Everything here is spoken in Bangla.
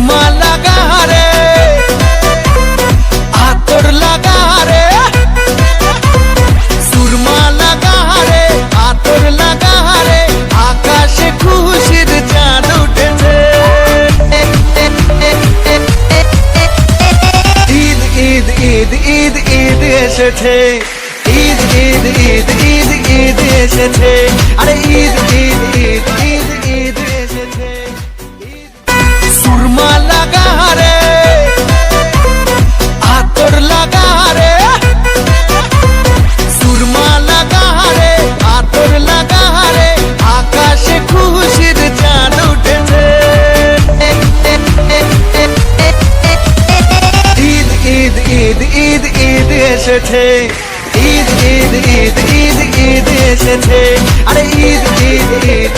সুরমা লাগা রে। আতর লাগা রে। সুরমা লাগা রে, আতর লাগা রে। আকাশে খুশির চাঁদ উঠেছে। ঈদ ঈদ ঈদ ঈদ ঈদ এসেছে। ঈদ ঈদ ঈদ ঈদ ঈদ এসেছে। আরে ঈদ ঈদ ঈদ ঈদ ঈদ এসেছে। লাগা রে আতর লাগা রে সুরমা লাগা রে আতর লাগা রে আকাশে খুশির চাঁদ উঠেছে ঈদ ঈদ ঈদ ঈদ ঈদ এসেছে ঈদ ঈদ ঈদ ঈদ ঈদ এসেছে আরে ঈদ ঈদ ঈদ